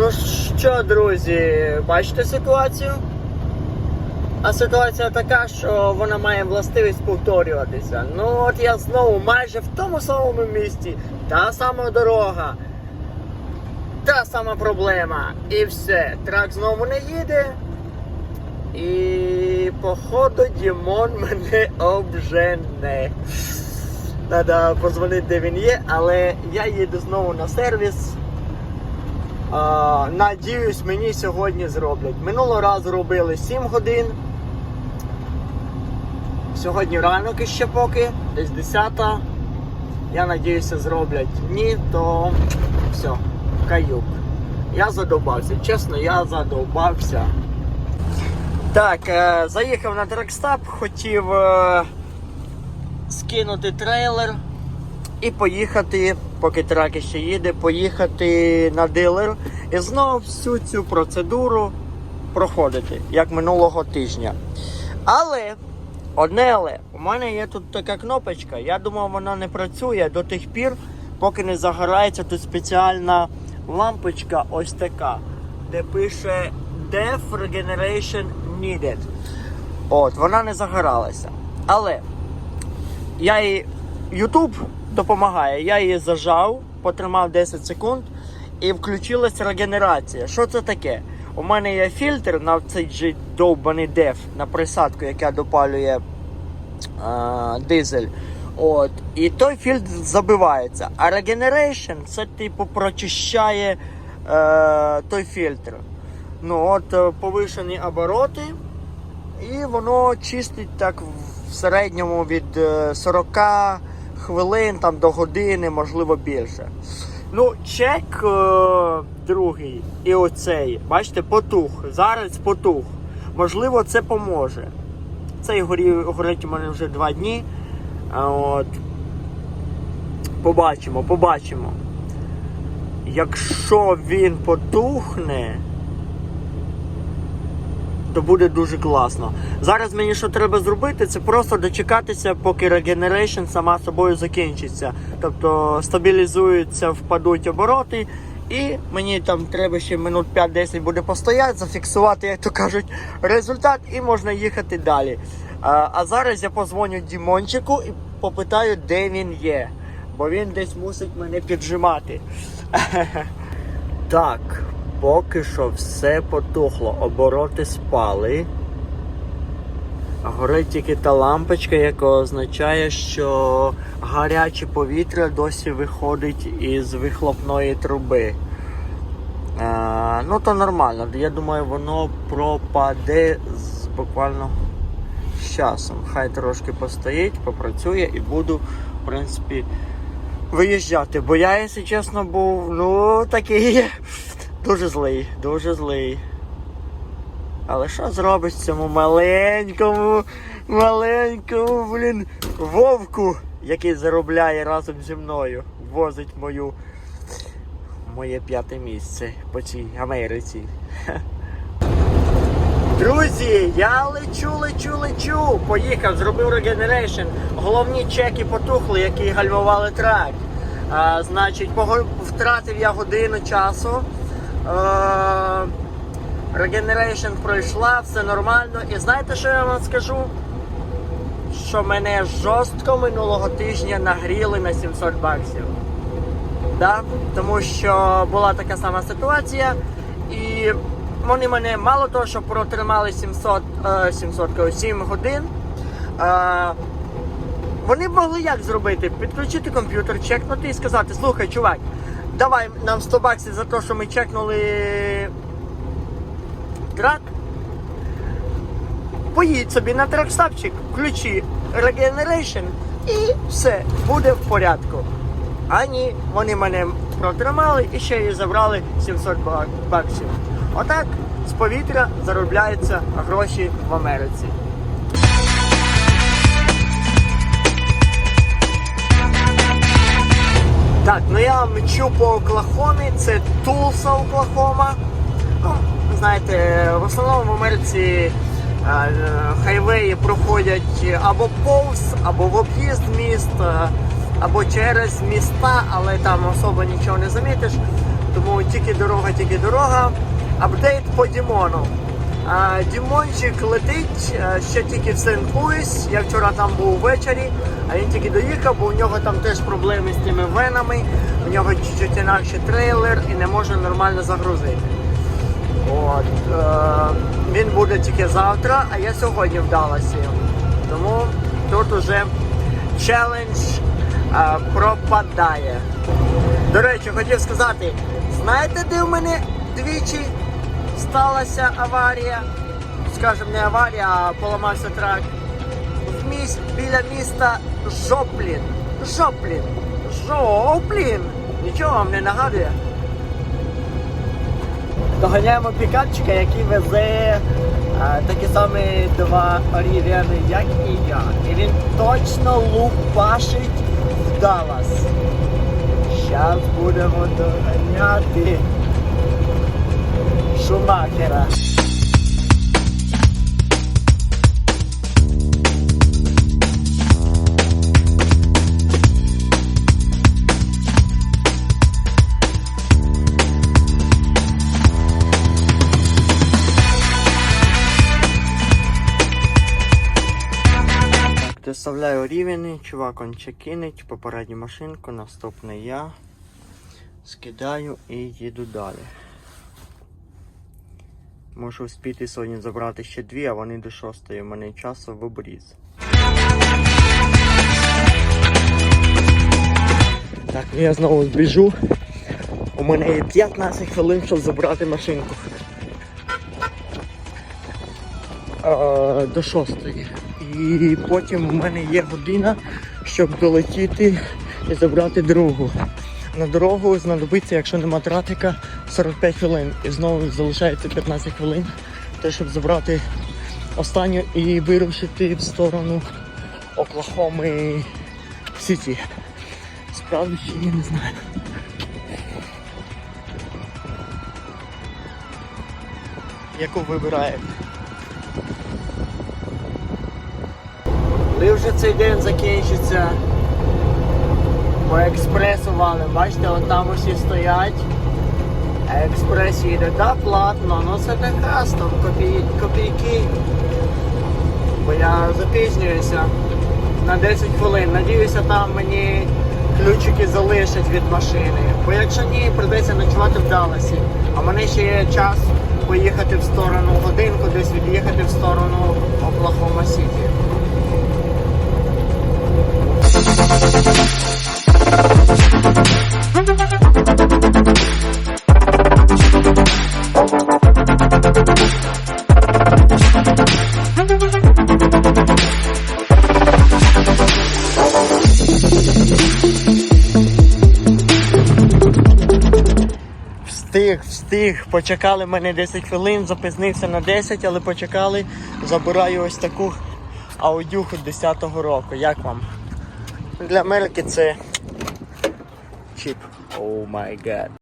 Ну що, друзі, бачите ситуацію? А ситуація така, що вона має властивість повторюватися. Ну от я знову майже в тому самому місці, та сама дорога, та сама проблема. І все. Трак знову не їде. І походу Дімон мене обжене. Треба позвонити, де він є, але я їду знову на сервіс. А, надіюсь, мені сьогодні зроблять. Минулого разу робили 7 годин. Сьогодні ранок іще поки, десь 10. Я надіюся, зроблять. Ні, то все, каюк. Я задовбався. Чесно, я задовбався. Так, е, заїхав на трекстап, хотів е, скинути трейлер поїхати, поки трак ще їде, поїхати на дилер і знову всю цю процедуру проходити, як минулого тижня. Але, одне але, у мене є тут така кнопочка. Я думав, вона не працює до тих пір, поки не загорається тут спеціальна лампочка, ось така, де пише Def Regeneration Needed. От, вона не загоралася. Але я її YouTube допомагає. Я її зажав, потримав 10 секунд і включилась регенерація. Що це таке? У мене є фільтр на цей же довбаний деф на присадку, яка допалює а, дизель. От. І той фільтр забивається. А Regeneration це типу прочищає е, той фільтр. Ну от е, повишені обороти, і воно чистить так в середньому від е, 40 хвилин там, до години, можливо більше. Ну, чек е, другий і оцей, бачите, потух. Зараз потух. Можливо, це поможе. Цей горить у мене вже два дні. А от. Побачимо, побачимо. Якщо він потухне, то буде дуже класно. Зараз мені що треба зробити, це просто дочекатися, поки регенерейшн сама собою закінчиться. Тобто стабілізуються, впадуть обороти, і мені там треба ще минут 5-10 буде постояти, зафіксувати, як то кажуть, результат, і можна їхати далі. А, а зараз я позвоню Дімончику і попитаю, де він є. Бо він десь мусить мене піджимати. Так, поки що все потухло, обороти спали. Горить тільки та лампочка, яка означає, що гаряче повітря досі виходить із вихлопної труби. А, ну то нормально. Я думаю, воно пропаде з буквально з часом. Хай трошки постоїть, попрацює і буду, в принципі, виїжджати. Бо я, якщо чесно, був, ну, такий дуже злий, дуже злий. Але що зробиш цьому маленькому, маленькому, блін, вовку, який заробляє разом зі мною, возить мою моє п'яте місце по цій Америці. Друзі, я лечу, лечу, лечу. Поїхав, зробив регенерейшн. Головні чеки потухли, які гальмували трак. А, значить, втратив я годину часу. А, Регенерейшн пройшла, все нормально. І знаєте, що я вам скажу? Що мене жорстко минулого тижня нагріли на 700 баксів. Да? Тому що була така сама ситуація, і вони мене мало того, що протримали 700, е, 700 7 годин. Е, вони б могли як зробити? Підключити комп'ютер, чекнути і сказати, слухай, чувак, давай нам 100 баксів за те, що ми чекнули трак. Поїдь собі на тракстапчик, включи Regeneration і все, буде в порядку. А ні, вони мене протримали і ще й забрали 700 баксів. Отак з повітря заробляються гроші в Америці. Так, ну я мчу по Оклахомі, це Тулса, Оклахома. Ну, знаєте, в основному в Америці е, хайвеї проходять або повз, або в об'їзд міст, е, або через міста, але там особо нічого не замітиш. Тому тільки дорога, тільки дорога. Апдейт по Дімону. Дімончик летить, ще тільки в Сент Луіс. Я вчора там був ввечері, а він тільки доїхав, бо у нього там теж проблеми з тими венами. У нього чуть-чуть інакше трейлер і не може нормально загрузити. От, е, він буде тільки завтра, а я сьогодні в Далласі. Тому тут уже челендж е, пропадає. До речі, хотів сказати, знаєте, де в мене двічі сталася аварія? Скажімо, не аварія, а поламався трак. В міс... біля міста Жоплін. Жоплін. Жоплін. Нічого вам не нагадує. Доганяємо пікапчика, який везе а, такі самі два рівени, як і я. І він точно лупашить в Даллас. Зараз будемо доганяти Шумахера. Доставляю рівень, чувак он чекінить, попередню машинку, наступний я. Скидаю і їду далі. Можу вспіти сьогодні забрати ще дві, а вони до шостої. У мене часу в обріз. Так, ну я знову збіжу. У мене є 15 хвилин, щоб забрати машинку. Е, до шостої. І потім у мене є година, щоб долетіти і забрати другу. На дорогу знадобиться, якщо нема трафіка, 45 хвилин. І знову залишається 15 хвилин, те, щоб забрати останню і вирушити в сторону Оклахоми Сіті. Справді ще я не знаю. Яку вибираєте? Коли вже цей день закінчиться, по експресу валим. Бачите, от там усі стоять. Експрес їде, да, платно, ну це не кастом, копій, копійки. Бо я запізнююся на 10 хвилин. Надіюся, там мені ключики залишать від машини. Бо якщо ні, прийдеться ночувати в Далласі. А в мене ще є час поїхати в сторону годинку, десь від'їхати в сторону Оклахома Сіті. Встиг, встиг. Почекали мене 10 хвилин, запізнився на 10, але почекали. Забираю ось таку аудюху 10-го року. Як вам? Для Америки це чіп. О май гад.